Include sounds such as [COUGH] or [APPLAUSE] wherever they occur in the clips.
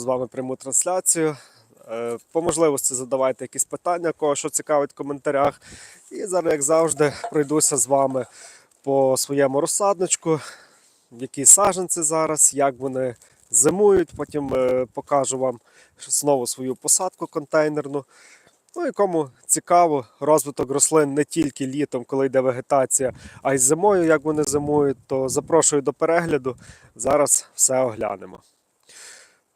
з вами пряму трансляцію. Е, По можливості задавайте якісь питання, кого що цікавить в коментарях. І зараз, як завжди, пройдуся з вами по своєму розсадничку, які саджанці зараз, як вони зимують. Потім е, покажу вам знову свою посадку контейнерну. Ну і кому цікаво, розвиток рослин не тільки літом, коли йде вегетація, а й зимою, як вони зимують, то запрошую до перегляду. Зараз все оглянемо.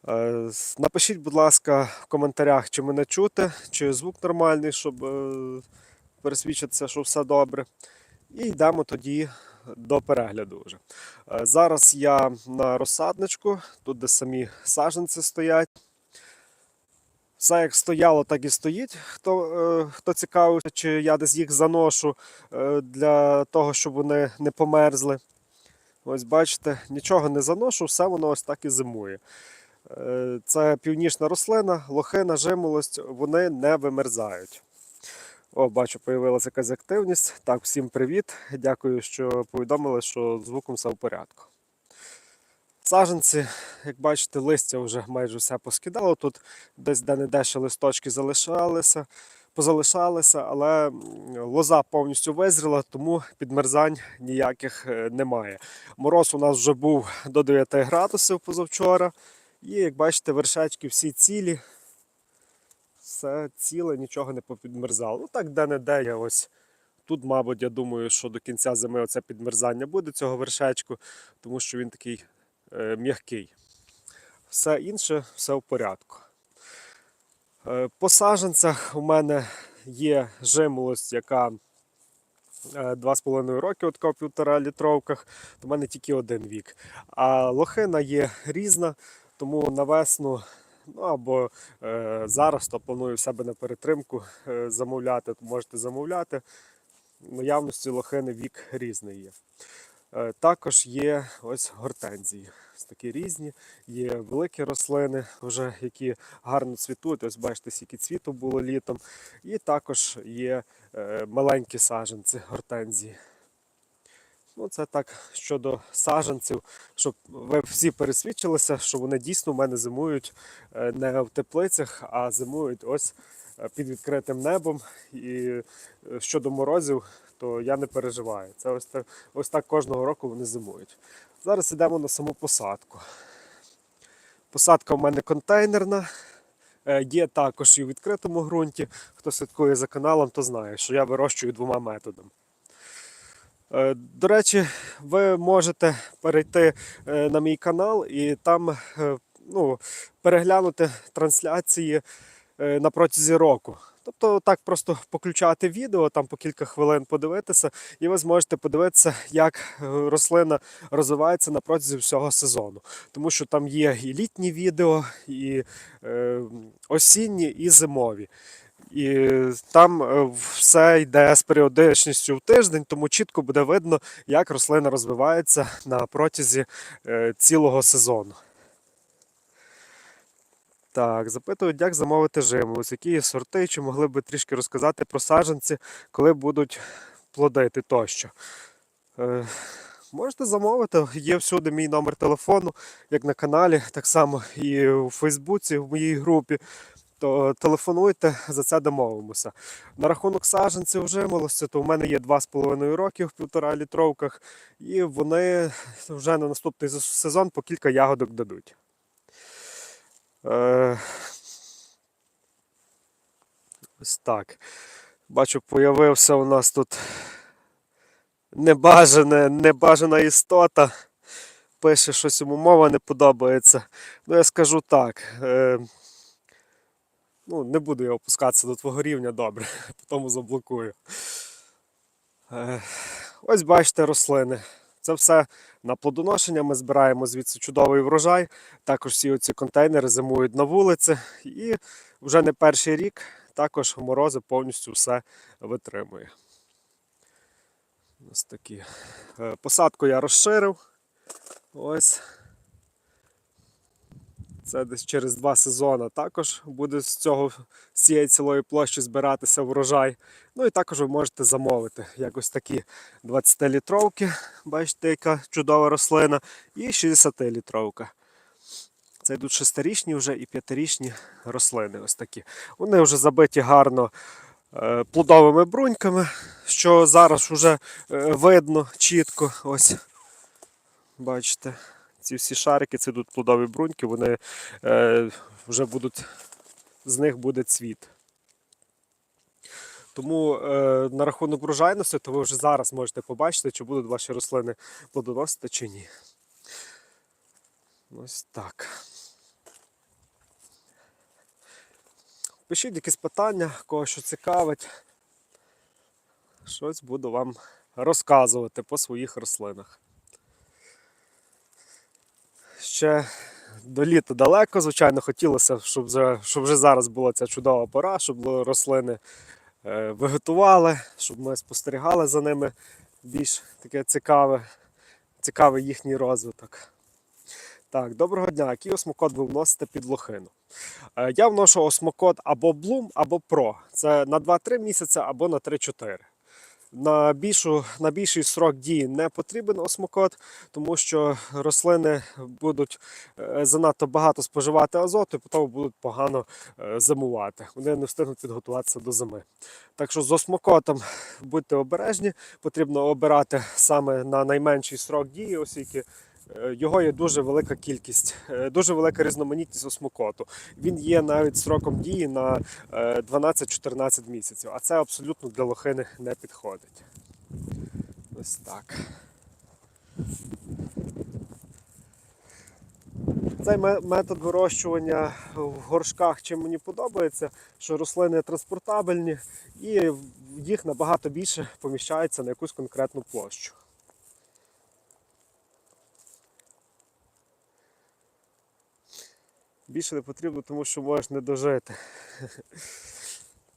Е, Напишіть, будь ласка, в коментарях, чи мене чути, чи звук нормальний, щоб е, пересвідчитися, що все добре. І йдемо тоді до перегляду вже. Е, Зараз я на розсадничку, тут де самі саджанці стоять. Все як стояло, так і стоїть. Хто, хто цікавився, чи я десь їх заношу для того, щоб вони не померзли. Ось бачите, нічого не заношу, все воно ось так і зимує. Е, Це північна рослина, лохина, жимолость, вони не вимерзають. О, бачу, появилася якась активність. Так, всім привіт. Дякую, що повідомили, що звуком все в порядку. Саженці, як бачите, листя вже майже все поскидало. Тут десь де-не-де ще листочки залишалися, позалишалися, але лоза повністю визріла, тому підмерзань ніяких е, немає. Мороз у нас вже був до 9 градусів позавчора. І як бачите, вершечки всі цілі. Все ціле, нічого не попідмерзало. Ну так де-не-де я ось. Тут, мабуть, я думаю, що до кінця зими оце підмерзання буде цього вершечку, тому що він такий е, м'який. Все інше, все в порядку. Е, по саджанцях у мене є жимолость, яка е, 2,5 роки, от в півтора літровках, то в мене тільки один вік. А лохина є різна, тому на весну, ну або е, зараз, то планую в себе на перетримку е, замовляти, можете замовляти. Наявності лохини вік різний є. Е, Також є ось гортензії. Ось такі різні. Є великі рослини, вже які гарно цвітуть. Ось бачите, скільки цвіту було літом. І також є е, маленькі саджанці гортензії. Ну, це так щодо саджанців, щоб ви всі пересвідчилися, що вони дійсно в мене зимують е, не в теплицях, а зимують ось е, під відкритим небом. І е, щодо морозів, то я не переживаю. Це ось так, ось так кожного року вони зимують. Зараз йдемо на саму посадку. Посадка в мене контейнерна. Є також і в відкритому ґрунті. Хто слідкує за каналом, то знає, що я вирощую двома методами. Е, До речі, ви можете перейти е, на мій канал і там е, ну, переглянути трансляції на протязі року. Тобто так просто поключати відео, там по кілька хвилин подивитися, і ви зможете подивитися, як рослина розвивається на протязі всього сезону. Тому що там є і літні відео, і е, осінні, і зимові. І там е, все йде з періодичністю в тиждень, тому чітко буде видно, як рослина розвивається на протязі е, цілого сезону. Так, запитують, як замовити жимолость, які є сорти, чи могли б трішки розказати про саджанці, коли будуть плодити тощо. Е, можете замовити, є всюди мій номер телефону, як на каналі, так само і у Фейсбуці, в моїй групі. То телефонуйте, за це домовимося. На рахунок саджанців жимолості, то в мене є 2,5 роки в півтора літровках, і вони вже на наступний сезон по кілька ягодок дадуть. Е, Ось так. Бачу, появився у нас тут небажане, небажана істота. Пише, щось йому мова не подобається. Ну, я скажу так. Е, ну, не буду я опускатися до твого рівня, добре, [LAUGHS] потім заблокую. Е, ось бачите рослини. Це все на плодоношення. Ми збираємо звідси чудовий врожай. Також всі оці контейнери зимують на вулиці. І вже не перший рік також морози повністю все витримує. Ось такі. Е, Посадку я розширив. Ось. Це десь через два сезони також буде з цього з цієї цілої площі збиратися врожай. Ну і також ви можете замовити якось такі 20-літровки, бачите, яка чудова рослина, і 60-літровка. Це йдуть шестирічні вже і п'ятирічні рослини. Ось такі. Вони вже забиті гарно е, плодовими бруньками, що зараз вже е, видно чітко. Ось. Бачите, ці всі шарики, це йдуть плодові бруньки, вони е, вже будуть, з них буде цвіт. Тому е, на рахунок врожайності, то ви вже зараз можете побачити, чи будуть ваші рослини плодоносити чи ні. Ось так. Пишіть якісь питання, кого що цікавить. Щось буду вам розказувати по своїх рослинах. Ще до літа далеко, звичайно, хотілося, щоб вже, щоб вже зараз була ця чудова пора, щоб рослини е, вегетували, щоб ми спостерігали за ними більш таке цікаве, цікавий їхній розвиток. Так, доброго дня. Який осмокод ви вносите під лохину? Е, Я вношу осмокод або Bloom, або Pro. Це на 2-3 місяці або на 3-4. На, більшу, на більший срок дії не потрібен осмокот, тому що рослини будуть е, занадто багато споживати азоту і потім будуть погано е, зимувати. Вони не встигнуть підготуватися до зими. Так що з осмокотом будьте обережні, потрібно обирати саме на найменший срок дії, оскільки його є дуже велика кількість, е, дуже велика різноманітність осмокоту. Він є навіть сроком дії на е, 12-14 місяців, а це абсолютно для лохини не підходить. Ось так. Цей метод вирощування в горшках чим мені подобається, що рослини транспортабельні і їх набагато більше поміщається на якусь конкретну площу. Більше не потрібно, тому що можеш не дожити. [LAUGHS]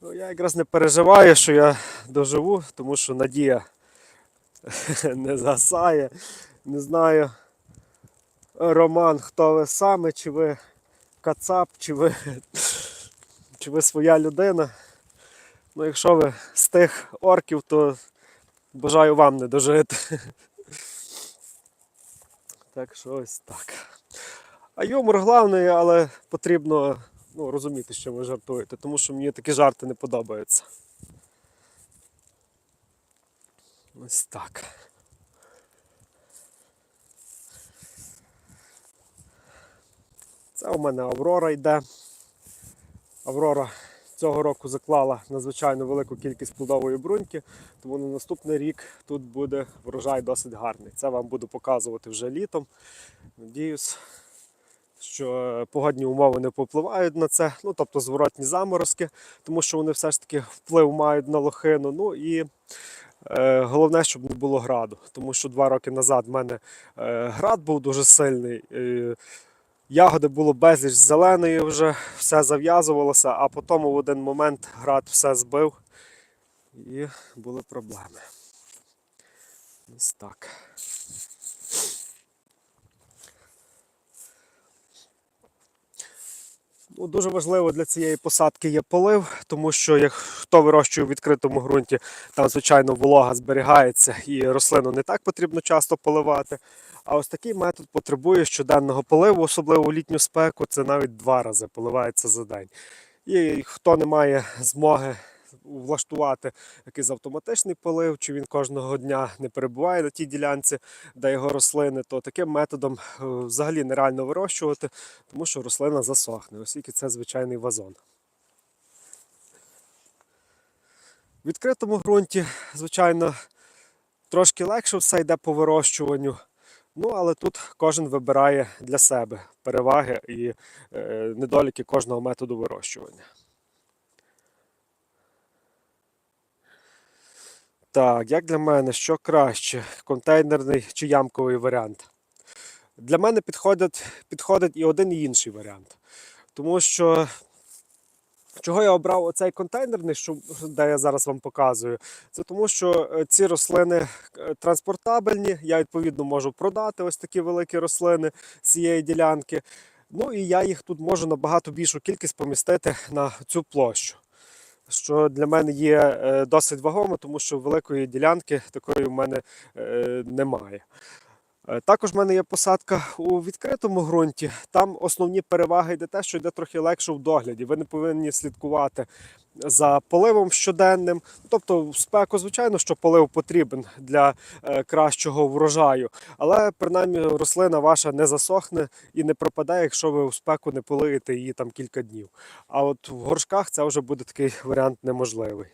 Ну, я якраз не переживаю, що я доживу, тому що надія [LAUGHS] не згасає. Не знаю, Роман, хто ви саме, чи ви кацап, чи ви, [LAUGHS] чи ви своя людина. Ну, якщо ви з тих орків, то бажаю вам не дожити. Так що ось так. А юмор головний, але потрібно ну, розуміти, що ви жартуєте, тому що мені такі жарти не подобаються. Ось так. Це у мене Аврора йде. Аврора цього року заклала надзвичайно велику кількість плодової бруньки, тому на наступний рік тут буде врожай досить гарний. Це вам буду показувати вже літом. Надіюсь, що погодні умови не попливають на це, ну тобто зворотні заморозки, тому що вони все ж таки вплив мають на лохину. Ну і е, головне, щоб не було граду, тому що два роки назад в мене е, град був дуже сильний. Е, Ягоди було безліч зеленої вже, все зав'язувалося, а потім в один момент град все збив і були проблеми. Ось так. Дуже важливо для цієї посадки є полив, тому що як хто вирощує в відкритому ґрунті, там, звичайно, волога зберігається і рослину не так потрібно часто поливати. А ось такий метод потребує щоденного поливу, особливо у літню спеку, це навіть два рази поливається за день. І хто не має змоги влаштувати якийсь автоматичний полив, чи він кожного дня не перебуває на тій ділянці, де його рослини, то таким методом е, взагалі нереально вирощувати, тому що рослина засохне, оскільки це звичайний вазон. В відкритому ґрунті, звичайно, трошки легше все йде по вирощуванню. Ну, але тут кожен вибирає для себе переваги і е, недоліки кожного методу вирощування. Так, як для мене, що краще, контейнерний чи ямковий варіант? Для мене підходить, підходить і один, і інший варіант. Тому що чого я обрав оцей контейнерний, що, де я зараз вам показую, це тому, що е, ці рослини е, транспортабельні, я відповідно можу продати ось такі великі рослини з цієї ділянки. Ну і я їх тут можу набагато більшу кількість помістити на цю площу що для мене є е, досить вагомо, тому що великої ділянки такої в мене е, немає. Е, Також в мене є посадка у відкритому ґрунті. Там основні переваги йде те, що йде трохи легше в догляді. Ви не повинні слідкувати за поливом щоденним. Тобто, в спеку, звичайно, що полив потрібен для е, кращого врожаю, але принаймні рослина ваша не засохне і не пропаде, якщо ви в спеку не полиєте її там кілька днів. А от в горшках це вже буде такий варіант неможливий.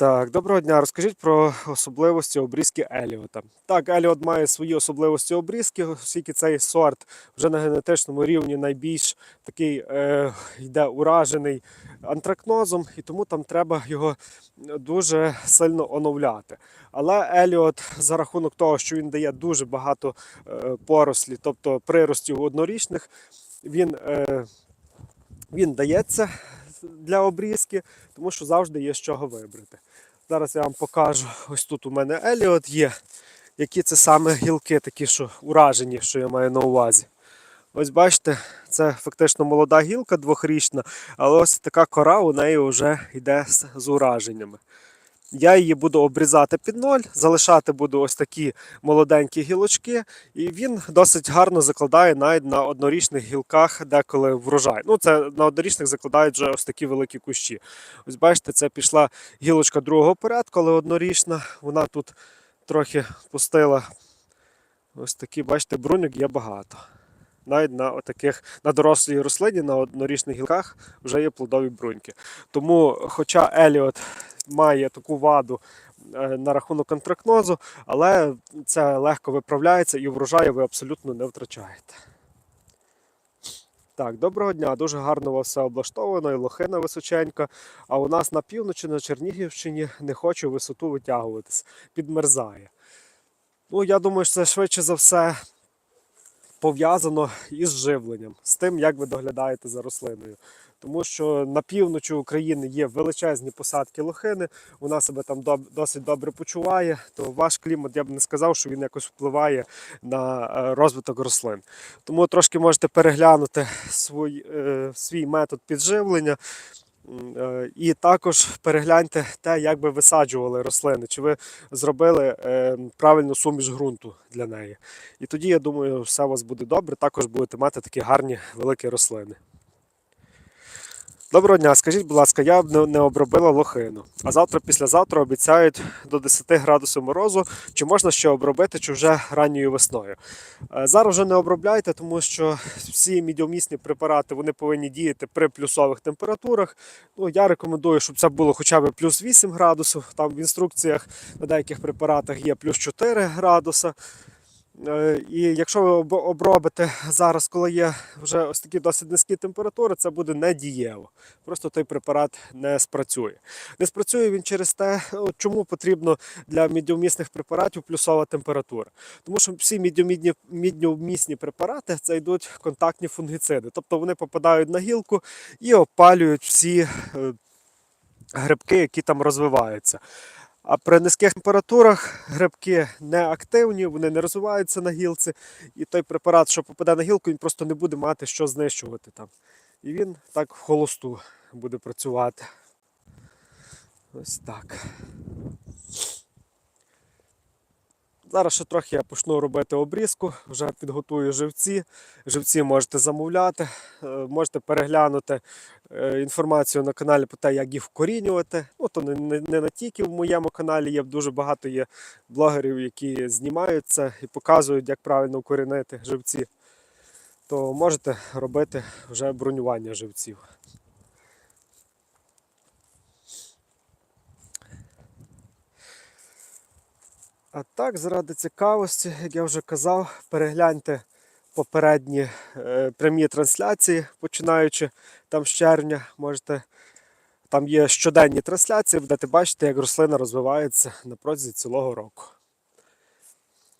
Так, доброго дня. Розкажіть про особливості обрізки Еліота. Так, Еліот має свої особливості обрізки, оскільки цей сорт вже на генетичному рівні найбільш такий е, йде уражений антракнозом, і тому там треба його дуже сильно оновляти. Але Еліот за рахунок того, що він дає дуже багато е, порослі, тобто приростів однорічних, він, е, він дається для обрізки, тому що завжди є з чого вибрати. Зараз я вам покажу. Ось тут у мене Еліот є. Які це саме гілки, такі, що уражені, що я маю на увазі. Ось бачите, це фактично молода гілка двохрічна, але ось така кора у неї вже йде з, ураженнями. Я її буду обрізати під ноль, залишати буду ось такі молоденькі гілочки, і він досить гарно закладає навіть на однорічних гілках деколи врожай. Ну, це на однорічних закладають вже ось такі великі кущі. Ось бачите, це пішла гілочка другого порядку, але однорічна. Вона тут трохи пустила ось такі, бачите, бруньок є багато. Навіть на таких на дорослій рослині, на однорічних гілках вже є плодові бруньки. Тому, хоча Еліот має таку ваду е, на рахунок антракнозу, але це легко виправляється і врожаю ви абсолютно не втрачаєте. Так, доброго дня. Дуже гарно у вас все облаштовано, і лохина височенька. А у нас на півночі, на Чернігівщині, не хоче висоту витягуватись, підмерзає. Ну, я думаю, що це швидше за все пов'язано із живленням, з тим, як ви доглядаєте за рослиною. Тому що на півночі України є величезні посадки лохини, вона себе там досить добре почуває, то ваш клімат, я б не сказав, що він якось впливає на е, розвиток рослин. Тому трошки можете переглянути свій, е, свій метод підживлення. Е, І також перегляньте те, як би висаджували рослини, чи ви зробили е, правильну суміш ґрунту для неї. І тоді, я думаю, все у вас буде добре. Також будете мати такі гарні великі рослини. Доброго дня, скажіть, будь ласка, я б не- обробила лохину, а завтра, післязавтра обіцяють до 10 градусів морозу. Чи можна ще обробити, чи вже ранньою весною? Е, Зараз вже не обробляйте, тому що всі мідіомісні препарати вони повинні діяти при плюсових температурах. Ну, я рекомендую, щоб це було хоча б плюс 8 градусів. Там в інструкціях на деяких препаратах є плюс 4 градуса. Е, І якщо ви обробите зараз, коли є вже ось такі досить низькі температури, це буде недієво. Просто той препарат не спрацює. Не спрацює він через те, чому потрібно для мідіумісних препаратів плюсова температура. Тому що всі мідіумідні- мідіумісні препарати це йдуть контактні фунгіциди. Тобто вони попадають на гілку і опалюють всі е, грибки, які там розвиваються. А при низьких температурах грибки не активні, вони не розвиваються на гілці, і той препарат, що попаде на гілку, він просто не буде мати що знищувати там. І він так в холосту буде працювати. Ось так. Зараз ще трохи я почну робити обрізку, вже підготую живці. Живці можете замовляти, е, можете переглянути е, інформацію на каналі про те, як їх вкорінювати. Ну, то не, не, не тільки в моєму каналі є дуже багато є блогерів, які знімають це і показують, як правильно укорінити живці. То можете робити вже бронювання живців. А так, заради цікавості, як я вже казав, перегляньте попередні е, прямі трансляції, починаючи там з червня. Можете, там є щоденні трансляції, будете бачити, як рослина розвивається на протязі цілого року.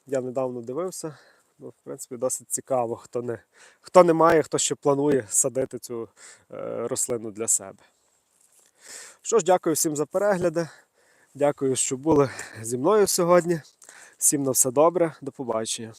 Я недавно дивився. Ну, в принципі, досить цікаво, хто не, хто не має, хто ще планує садити цю е, рослину для себе. Що ж, дякую всім за перегляди. Дякую, що були зі мною сьогодні. Всім на все добре. До побачення.